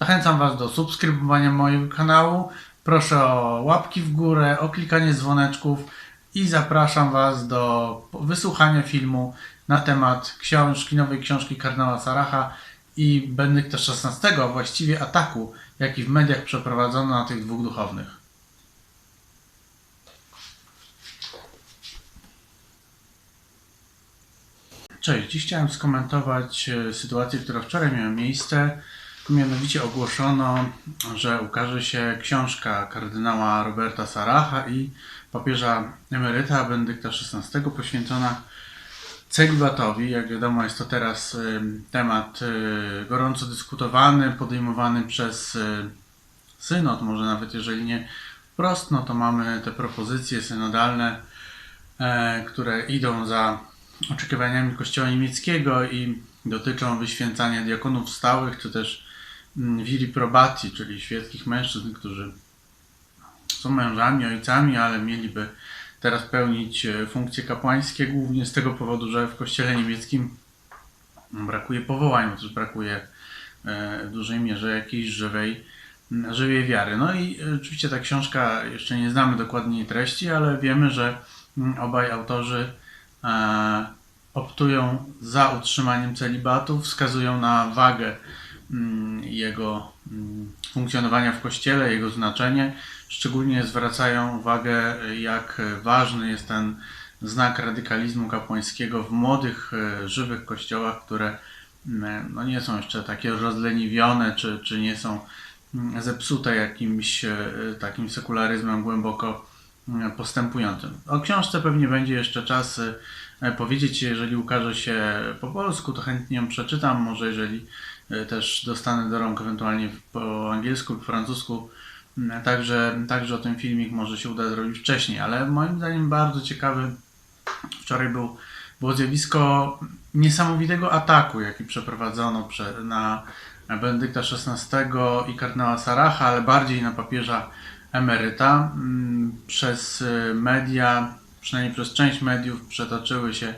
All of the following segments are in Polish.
Zachęcam Was do subskrybowania mojego kanału. Proszę o łapki w górę, o klikanie dzwoneczków i zapraszam Was do wysłuchania filmu na temat książki, nowej książki kardynała Saracha i Benedykta XVI, właściwie ataku, jaki w mediach przeprowadzono na tych dwóch duchownych. Cześć, dziś chciałem skomentować e, sytuację, która wczoraj miała miejsce. Mianowicie ogłoszono, że ukaże się książka kardynała Roberta Saracha i papieża emeryta Benedykta XVI poświęcona celibatowi. Jak wiadomo, jest to teraz y, temat y, gorąco dyskutowany, podejmowany przez y, synod, może nawet jeżeli nie wprost, no to mamy te propozycje synodalne, e, które idą za oczekiwaniami Kościoła niemieckiego i dotyczą wyświęcania diakonów stałych, czy też mm, viri probati, czyli świeckich mężczyzn, którzy są mężami, ojcami, ale mieliby teraz pełnić e, funkcje kapłańskie, głównie z tego powodu, że w kościele niemieckim brakuje powołań, też brakuje e, w dużej mierze jakiejś żywej, m, żywej wiary. No i e, oczywiście ta książka, jeszcze nie znamy dokładnie jej treści, ale wiemy, że obaj autorzy optują za utrzymaniem celibatu, wskazują na wagę mm, jego mm, funkcjonowania w kościele, jego znaczenie. Szczególnie zwracają uwagę, jak ważny jest ten znak radykalizmu kapłańskiego w młodych, e, żywych kościołach, które mm, no nie są jeszcze takie rozleniwione, czy, czy nie są mm, zepsute jakimś e, takim sekularyzmem głęboko mm, postępującym. O książce pewnie będzie jeszcze czas e, powiedzieć, jeżeli ukaże się po polsku, to chętnie ją przeczytam, może jeżeli też dostanę do rąk ewentualnie po angielsku lub francusku, m, także, także o tym filmik może się uda zrobić wcześniej, ale moim zdaniem bardzo ciekawy. Wczoraj był, było zjawisko niesamowitego ataku, jaki przeprowadzono prze, na Benedykta XVI i kardynała Saracha, ale bardziej na papieża emeryta. Mm, Przez y, media, przynajmniej przez część mediów, przetoczyły się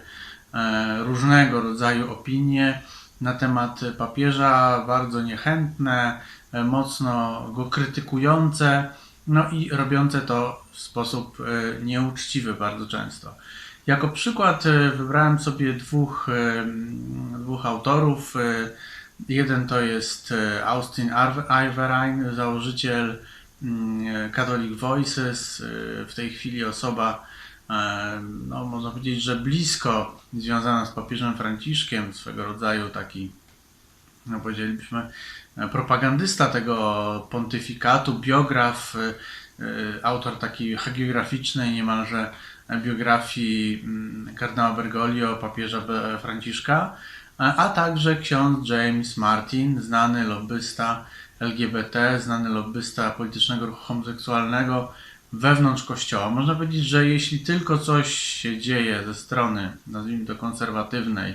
e, różnego rodzaju opinie na temat papieża, bardzo niechętne, e, mocno go krytykujące, no i robiące to w sposób e, nieuczciwy bardzo często. Jako przykład e, wybrałem sobie dwóch, dwóch autorów. Jeden to jest Austin Iverine, założyciel Catholic Voices, w tej chwili osoba, no można powiedzieć, że blisko związana z papieżem Franciszkiem, swego rodzaju taki, no powiedzielibyśmy, e, propagandysta tego pontyfikatu, biograf, e, e, autor takiej hagiograficznej niemalże biografii mm, kardynała Bergoglio, papieża Franciszka, a także ksiądz James Martin, znany lobbysta LGBT, znany lobbysta politycznego ruchu homoseksualnego wewnątrz kościoła. Można powiedzieć, że jeśli tylko coś się dzieje ze strony, nazwijmy to konserwatywnej,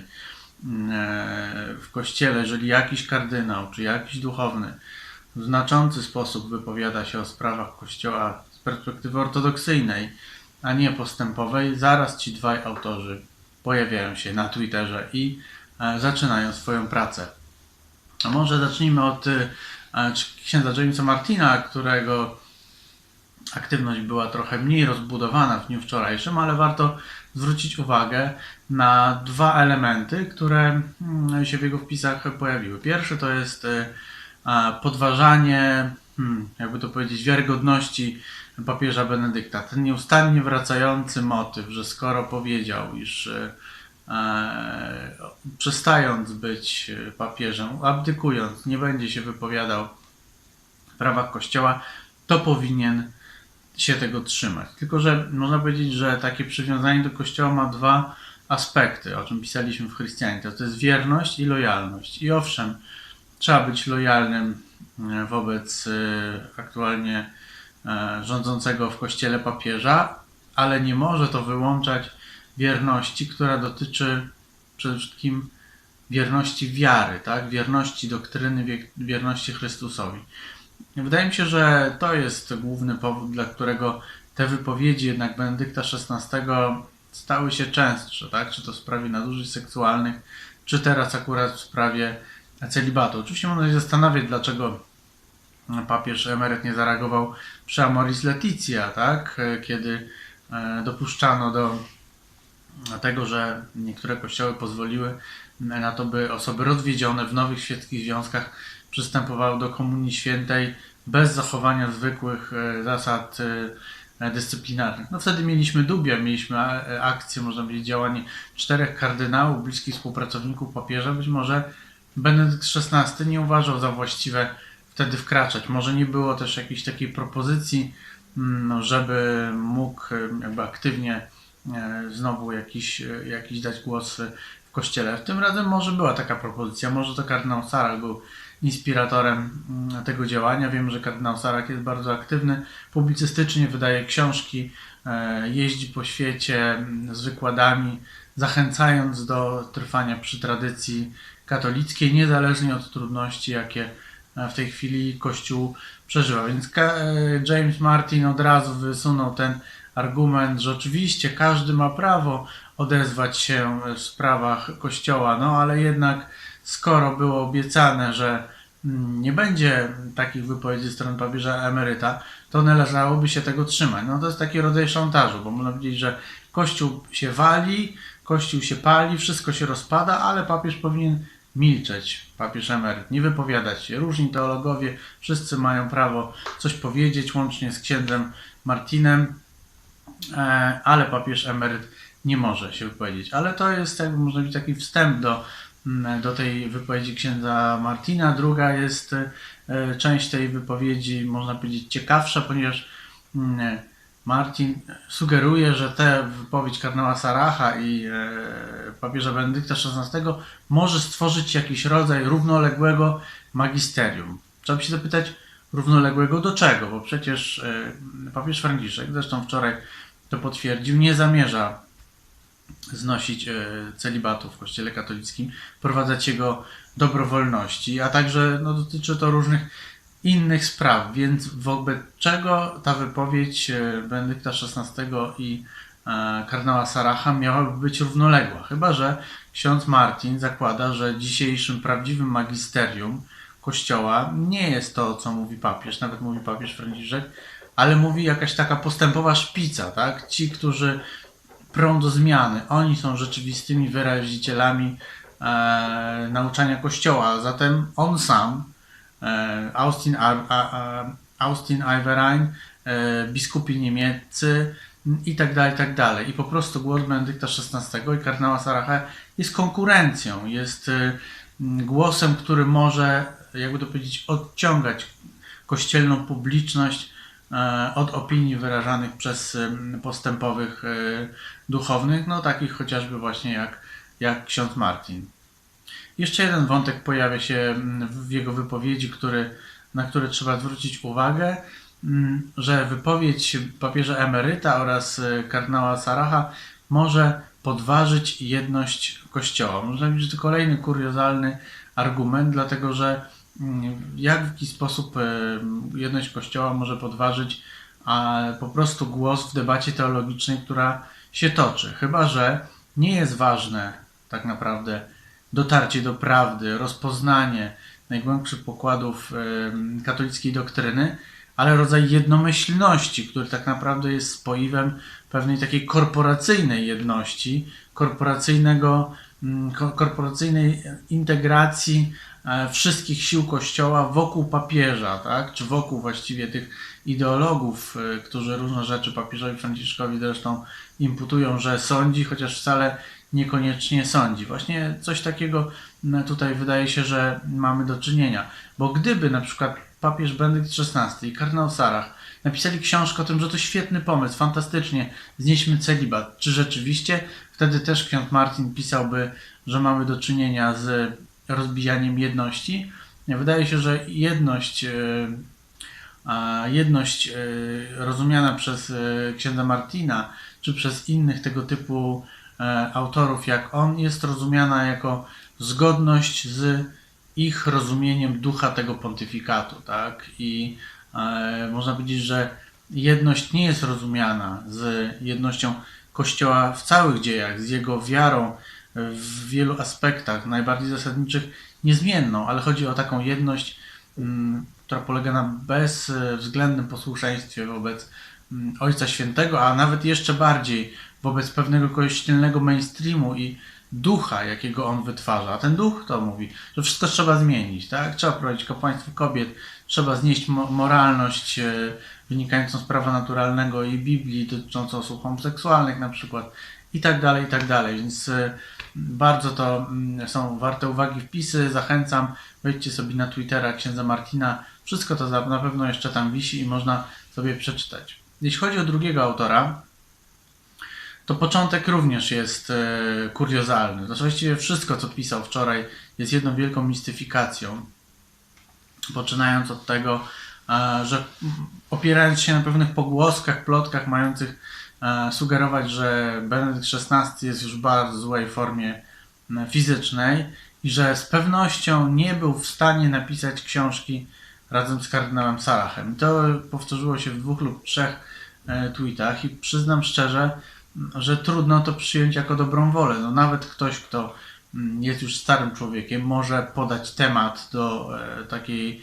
mm, e, w kościele, jeżeli jakiś kardynał czy jakiś duchowny w znaczący sposób wypowiada się o sprawach kościoła z perspektywy ortodoksyjnej, a nie postępowej, zaraz ci dwaj autorzy pojawiają się na Twitterze i e, zaczynają swoją pracę. A może zacznijmy od e, księdza Jamesa Martina, którego aktywność była trochę mniej rozbudowana w dniu wczorajszym, ale warto zwrócić uwagę na dwa elementy, które mm, się w jego wpisach pojawiły. Pierwszy to jest a, podważanie, hmm, jakby to powiedzieć, wiarygodności papieża Benedykta. Ten nieustannie wracający motyw, że skoro powiedział, iż e, przestając być e, papieżem, abdykując, nie będzie się wypowiadał w prawach Kościoła, to powinien się tego trzymać. Tylko, że można powiedzieć, że takie przywiązanie do Kościoła ma dwa aspekty, o czym pisaliśmy w Chrystianice. To jest wierność i lojalność. I owszem, trzeba być lojalnym e, wobec e, aktualnie e, rządzącego w Kościele papieża, ale nie może to wyłączać wierności, która dotyczy przede wszystkim wierności wiary, tak? wierności doktryny, wie- wierności Chrystusowi. Wydaje mi się, że to jest główny powód, dla którego te wypowiedzi jednak Benedykta XVI stały się częstsze, tak? Czy to w sprawie nadużyć seksualnych, czy teraz akurat w sprawie celibatu. Oczywiście można się zastanawiać, dlaczego papież emeryt nie zareagował przy Amoris Leticia, tak? Kiedy e, dopuszczano do tego, że niektóre kościoły pozwoliły na to, by osoby rozwiedzione w nowych świeckich związkach przystępowały do Komunii Świętej bez zachowania zwykłych e, zasad e, dyscyplinarnych. No wtedy mieliśmy dubia, mieliśmy akcję, można powiedzieć, działanie czterech kardynałów, bliskich współpracowników papieża. Być może Benedykt XVI nie uważał za właściwe wtedy wkraczać. Może nie było też jakiejś takiej propozycji, mm, żeby mógł e, jakby aktywnie e, znowu jakiś, e, jakiś dać głos e, w kościele. W tym razem może była taka propozycja, może to kardynał Sarach był inspiratorem mm, tego działania. Wiem, że kardynał Sarach jest bardzo aktywny publicystycznie, wydaje książki, e, jeździ po świecie mm, z wykładami, zachęcając do trwania przy tradycji katolickiej, niezależnie od trudności, jakie e, w tej chwili Kościół przeżywa. Więc e, James Martin od razu wysunął ten argument, że oczywiście każdy ma prawo odezwać się w sprawach Kościoła, no ale jednak skoro było obiecane, że mm, nie będzie takich wypowiedzi ze strony papieża emeryta, to należałoby się tego trzymać. No to jest taki rodzaj szantażu, bo można powiedzieć, że Kościół się wali, Kościół się pali, wszystko się rozpada, ale papież powinien milczeć, papież emeryt, nie wypowiadać się. Różni teologowie, wszyscy mają prawo coś powiedzieć, łącznie z księdzem Martinem, e, ale papież emeryt nie może się wypowiedzieć. Ale to jest, jakby można powiedzieć, taki wstęp do, do tej wypowiedzi księdza Martina. Druga jest e, część tej wypowiedzi, można powiedzieć, ciekawsza, ponieważ mm, Martin sugeruje, że tę wypowiedź kardynała Saracha i e, papieża Benedykta XVI może stworzyć jakiś rodzaj równoległego magisterium. Trzeba by się zapytać, równoległego do czego? Bo przecież e, papież Franciszek, zresztą wczoraj to potwierdził, nie zamierza znosić e, celibatu w Kościele katolickim, wprowadzać jego dobrowolności, a także no, dotyczy to różnych innych spraw, więc wobec czego ta wypowiedź e, Benedykta XVI i e, kardynała Saracha miałaby być równoległa? Chyba, że ksiądz Martin zakłada, że dzisiejszym prawdziwym magisterium Kościoła nie jest to, co mówi papież, nawet mówi papież Franciszek, ale mówi jakaś taka postępowa szpica, tak? Ci, którzy prą do zmiany, oni są rzeczywistymi wyrazicielami e, nauczania Kościoła, zatem on sam, e, Austin, a, a, Austin e, biskupi niemieccy i tak dalej, i tak dalej. I po prostu głos Benedykta XVI i kardynała Saracha jest konkurencją, jest e, głosem, który może, jakby to powiedzieć, odciągać kościelną publiczność od opinii wyrażanych przez postępowych e, duchownych, no takich chociażby właśnie jak, jak ksiądz Martin. Jeszcze jeden wątek pojawia się w jego wypowiedzi, który, na który trzeba zwrócić uwagę, że wypowiedź papieża emeryta oraz e, kardynała Saracha może podważyć jedność Kościoła. Można powiedzieć, że to kolejny kuriozalny argument, dlatego że jak w jaki sposób e, jedność Kościoła może podważyć a po prostu głos w debacie teologicznej, która się toczy. Chyba, że nie jest ważne tak naprawdę dotarcie do prawdy, rozpoznanie najgłębszych pokładów em, katolickiej doktryny, ale rodzaj jednomyślności, który tak naprawdę jest spoiwem pewnej takiej korporacyjnej jedności, korporacyjnego, mm, ko- korporacyjnej integracji e, wszystkich sił Kościoła wokół papieża, tak? czy wokół właściwie tych ideologów, e, którzy różne rzeczy papieżowi Franciszkowi zresztą imputują, że sądzi, chociaż wcale niekoniecznie sądzi. Właśnie coś takiego tutaj wydaje się, że mamy do czynienia. Bo gdyby na przykład papież Benedykt XVI i kardynał Sarach napisali książkę o tym, że to świetny pomysł, fantastycznie, znieśmy celibat, czy rzeczywiście wtedy też ksiądz Martin pisałby, że mamy do czynienia z rozbijaniem jedności? Wydaje się, że jedność e, jedność e, rozumiana przez e, księdza Martina, czy przez innych tego typu autorów jak on, jest rozumiana jako zgodność z ich rozumieniem ducha tego pontyfikatu, tak? I można powiedzieć, że jedność nie jest rozumiana z jednością Kościoła w całych dziejach, z jego wiarą w wielu aspektach, najbardziej zasadniczych, niezmienną, ale chodzi o taką jedność, mm, która polega na bezwzględnym posłuszeństwie wobec mm, Ojca Świętego, a nawet jeszcze bardziej wobec pewnego kościelnego mainstreamu i ducha, jakiego on wytwarza. A ten duch to mówi, że wszystko trzeba zmienić, tak? Trzeba prowadzić kapłaństwo kobiet, trzeba znieść mo- moralność e, wynikającą z prawa naturalnego i Biblii dotyczącą osób homoseksualnych na przykład i tak dalej, i tak dalej. Więc e, bardzo to mm, są warte uwagi wpisy. Zachęcam, wejdźcie sobie na Twittera księdza Martina. Wszystko to na pewno jeszcze tam wisi i można sobie przeczytać. Jeśli chodzi o drugiego autora, to początek również jest e, kuriozalny. To właściwie wszystko, co pisał wczoraj, jest jedną wielką mistyfikacją. Poczynając od tego, że mm, opierając się na pewnych pogłoskach, plotkach mających sugerować, że Benedykt XVI jest już w bardzo złej formie m, fizycznej i że z pewnością nie był w stanie napisać książki razem z kardynałem Sarachem. To powtórzyło się w dwóch lub trzech e, tweetach i przyznam szczerze, że trudno to przyjąć jako dobrą wolę. No nawet ktoś, kto jest już starym człowiekiem, może podać temat do e, takiej e,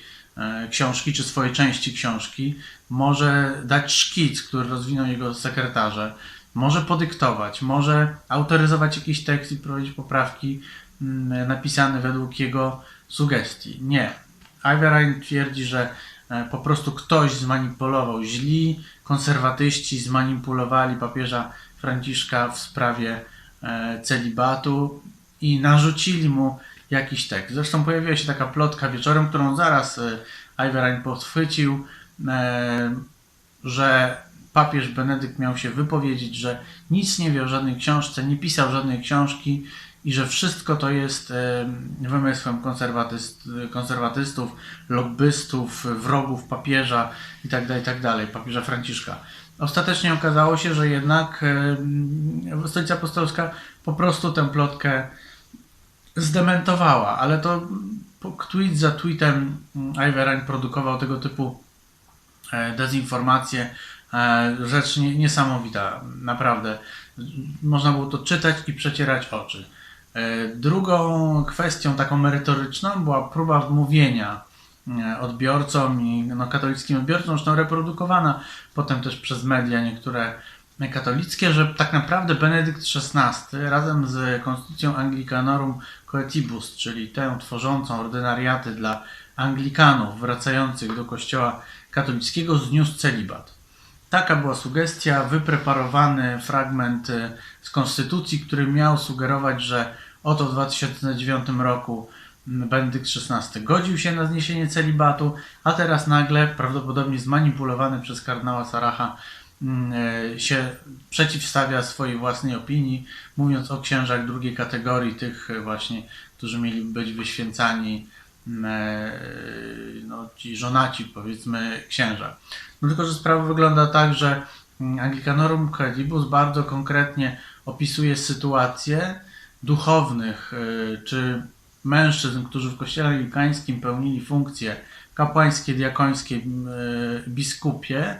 książki, czy swojej części książki, może dać szkic, który rozwiną jego sekretarze, może podyktować, może autoryzować jakiś tekst i prowadzić poprawki mm, napisane według jego sugestii. Nie. Iverine twierdzi, że e, po prostu ktoś zmanipulował, źli konserwatyści zmanipulowali papieża Franciszka w sprawie e, celibatu i narzucili mu jakiś tekst. Zresztą pojawiła się taka plotka wieczorem, którą zaraz e, Iverine podchwycił, e, że papież Benedykt miał się wypowiedzieć, że nic nie wie o żadnej książce, nie pisał żadnej książki i że wszystko to jest e, wymysłem konserwatyst, konserwatystów, lobbystów, wrogów papieża itd., itd., papieża Franciszka. Ostatecznie okazało się, że jednak Stolica Apostolska po prostu tę plotkę zdementowała, ale to tweet za tweetem Iverine produkował tego typu e, dezinformacje. E, Rzecz nie, niesamowita, naprawdę. Można było to czytać i przecierać oczy. E, Drugą kwestią taką merytoryczną była próba wmówienia odbiorcom i no, katolickim odbiorcom, zresztą reprodukowana potem też przez media niektóre katolickie, że tak naprawdę Benedykt XVI razem z Konstytucją Anglicanorum Coetibus, czyli tę tworzącą ordynariaty dla Anglikanów wracających do kościoła katolickiego, zniósł celibat. Taka była sugestia, wypreparowany fragment e, z Konstytucji, który miał sugerować, że oto w 2009 roku Benedykt XVI godził się na zniesienie celibatu, a teraz nagle, prawdopodobnie zmanipulowany przez kardynała Saracha, się przeciwstawia swojej własnej opinii, mówiąc o księżach drugiej kategorii, tych e, właśnie, którzy mieli być wyświęcani, m, e, no, ci żonaci, powiedzmy, księża. No tylko, że sprawa wygląda tak, że mm, Anglicanorum Coelibus bardzo konkretnie opisuje sytuację duchownych czy mężczyzn, którzy w kościele anglikańskim pełnili funkcje kapłańskie, diakońskie, biskupie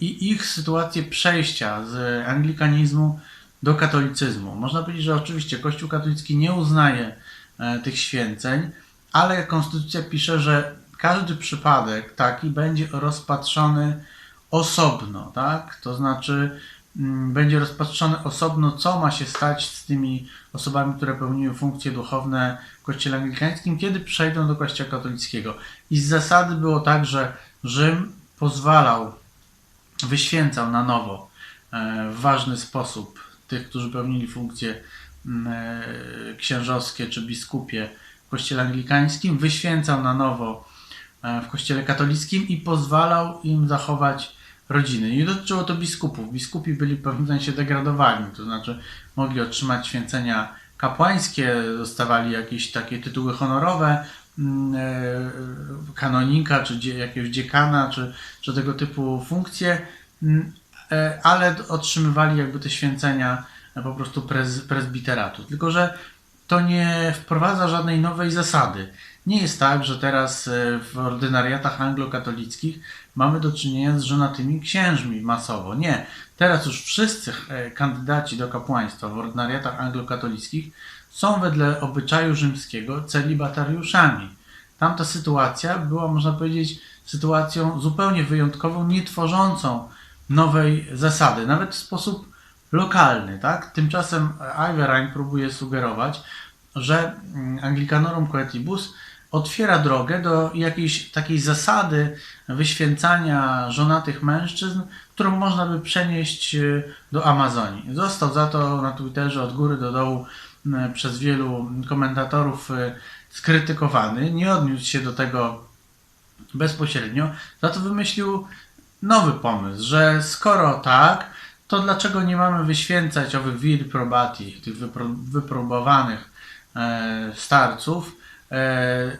i ich sytuację przejścia z anglikanizmu do katolicyzmu. Można powiedzieć, że oczywiście Kościół katolicki nie uznaje e, tych święceń, ale Konstytucja pisze, że każdy przypadek taki będzie rozpatrzony osobno, tak? To znaczy mm, będzie rozpatrzone osobno, co ma się stać z tymi osobami, które pełniły funkcje duchowne w Kościele Anglikańskim, kiedy przejdą do Kościoła katolickiego. I z zasady było tak, że Rzym pozwalał, wyświęcał na nowo e, w ważny sposób tych, którzy pełnili funkcje mm, e, księżowskie czy biskupie w Kościele Anglikańskim, wyświęcał na nowo e, w Kościele katolickim i pozwalał im zachować rodziny. Nie dotyczyło to biskupów. Biskupi byli w pewnym sensie degradowani, to znaczy mogli otrzymać święcenia kapłańskie, dostawali jakieś takie tytuły honorowe, kanonika, czy jakiegoś dziekana, czy, czy tego typu funkcje, mm, e, ale otrzymywali jakby te święcenia e, po prostu prez, prezbiteratu. Tylko, że to nie wprowadza żadnej nowej zasady. Nie jest tak, że teraz e, w ordynariatach anglokatolickich mamy do czynienia z żonatymi księżmi masowo. Nie. Teraz już wszyscy e, kandydaci do kapłaństwa w ordynariatach anglokatolickich są wedle obyczaju rzymskiego celibatariuszami. Tamta sytuacja była, można powiedzieć, sytuacją zupełnie wyjątkową, nie tworzącą nowej zasady, nawet w sposób lokalny. Tak? Tymczasem Iverine próbuje sugerować, że mm, Anglicanorum Coetibus otwiera drogę do jakiejś takiej zasady wyświęcania żonatych mężczyzn, którą można by przenieść e, do Amazonii. Został za to na Twitterze od góry do dołu przez wielu komentatorów e, skrytykowany. Nie odniósł się do tego bezpośrednio, za to wymyślił nowy pomysł, że skoro tak, to dlaczego nie mamy wyświęcać owych vir probati, tych wypro, wypróbowanych e, starców, e,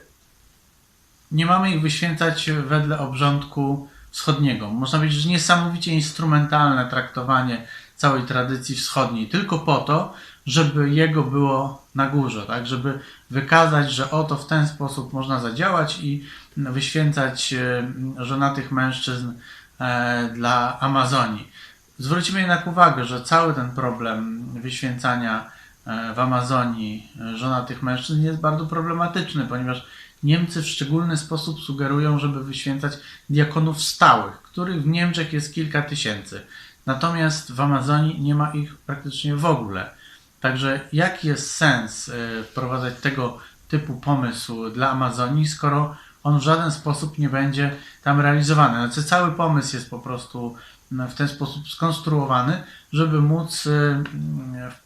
nie mamy ich wyświęcać wedle obrządku wschodniego. Można powiedzieć, że niesamowicie instrumentalne traktowanie całej tradycji wschodniej, tylko po to, żeby jego było na górze, tak? żeby wykazać, że oto w ten sposób można zadziałać i wyświęcać e, żonatych mężczyzn e, dla Amazonii. Zwróćmy jednak uwagę, że cały ten problem wyświęcania e, w Amazonii żonatych mężczyzn jest bardzo problematyczny, ponieważ Niemcy w szczególny sposób sugerują, żeby wyświęcać diakonów stałych, których w Niemczech jest kilka tysięcy. Natomiast w Amazonii nie ma ich praktycznie w ogóle. Także jaki jest sens e, wprowadzać tego typu pomysł dla Amazonii, skoro on w żaden sposób nie będzie tam realizowany? Znaczy cały pomysł jest po prostu w ten sposób skonstruowany, żeby móc e,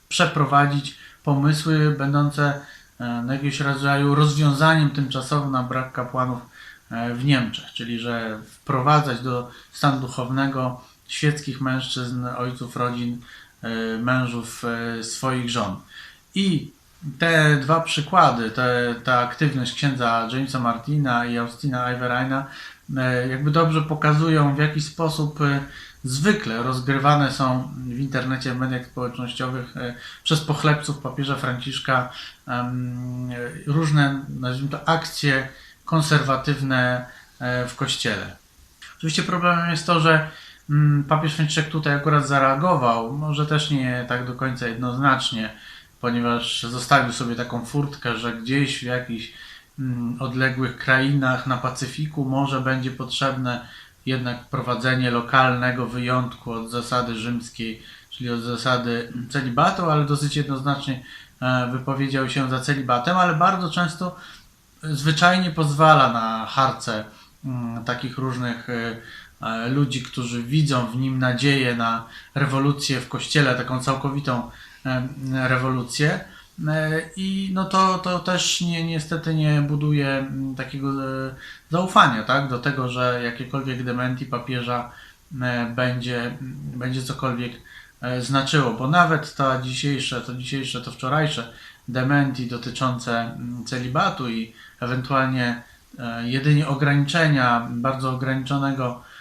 przeprowadzić pomysły będące e, no, jakiegoś rodzaju rozwiązaniem tymczasowym na brak kapłanów e, w Niemczech, czyli że wprowadzać do stanu duchownego świeckich mężczyzn, ojców rodzin, mężów e, swoich żon. I te dwa przykłady, te, ta aktywność księdza Jamesa Martina i Austina Iverina e, jakby dobrze pokazują w jaki sposób e, zwykle rozgrywane są w internecie, w mediach społecznościowych e, przez pochlebców papieża Franciszka e, różne, nazwijmy to, akcje konserwatywne e, w kościele. Oczywiście problemem jest to, że papież Franciszek tutaj akurat zareagował, może też nie tak do końca jednoznacznie, ponieważ zostawił sobie taką furtkę, że gdzieś w jakichś mm, odległych krainach na Pacyfiku może będzie potrzebne jednak prowadzenie lokalnego wyjątku od zasady rzymskiej, czyli od zasady celibatu, ale dosyć jednoznacznie e, wypowiedział się za celibatem, ale bardzo często zwyczajnie pozwala na harce mm, takich różnych e, ludzi, którzy widzą w nim nadzieję na rewolucję w kościele, taką całkowitą e, rewolucję. E, I no to, to też nie, niestety nie buduje takiego e, zaufania tak, do tego, że jakiekolwiek dementi papieża e, będzie, będzie cokolwiek e, znaczyło, bo nawet to dzisiejsze, to dzisiejsze, to wczorajsze dementi dotyczące celibatu i ewentualnie e, jedynie ograniczenia, bardzo ograniczonego, e,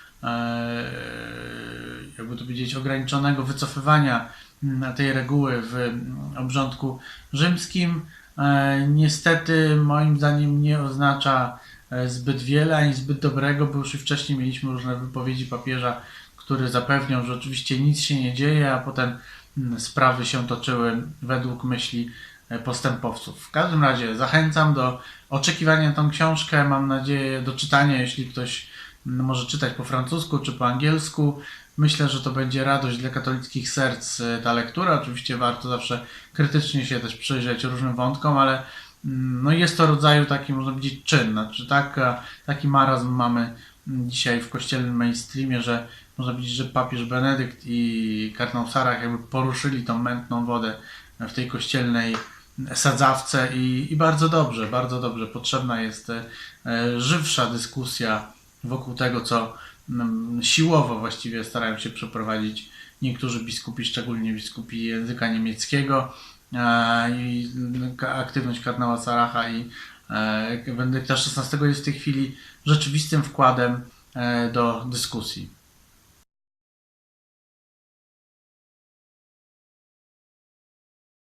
jakby to powiedzieć, ograniczonego wycofywania mm, tej reguły w mm, obrządku rzymskim, e, niestety moim zdaniem nie oznacza e, zbyt wiele ani zbyt dobrego, bo już i wcześniej mieliśmy różne wypowiedzi papieża, który zapewniał, że oczywiście nic się nie dzieje, a potem mm, sprawy się toczyły według myśli e, postępowców. W każdym razie zachęcam do oczekiwania tą książkę. Mam nadzieję do czytania, jeśli ktoś może czytać po francusku czy po angielsku. Myślę, że to będzie radość dla katolickich serc e, ta lektura. Oczywiście warto zawsze krytycznie się też przyjrzeć różnym wątkom, ale mm, no jest to rodzaju taki, można powiedzieć, czyn. Znaczy taka, taki marazm mamy dzisiaj w kościelnym mainstreamie, że można powiedzieć, że papież Benedykt i kardynał Sarach jakby poruszyli tą mętną wodę w tej kościelnej sadzawce i, i bardzo dobrze, bardzo dobrze. Potrzebna jest e, e, żywsza dyskusja wokół tego, co mm, siłowo właściwie starają się przeprowadzić niektórzy biskupi, szczególnie biskupi języka niemieckiego e, i k- aktywność kardynała Saracha i e, Benedykta XVI jest w tej chwili rzeczywistym wkładem e, do dyskusji.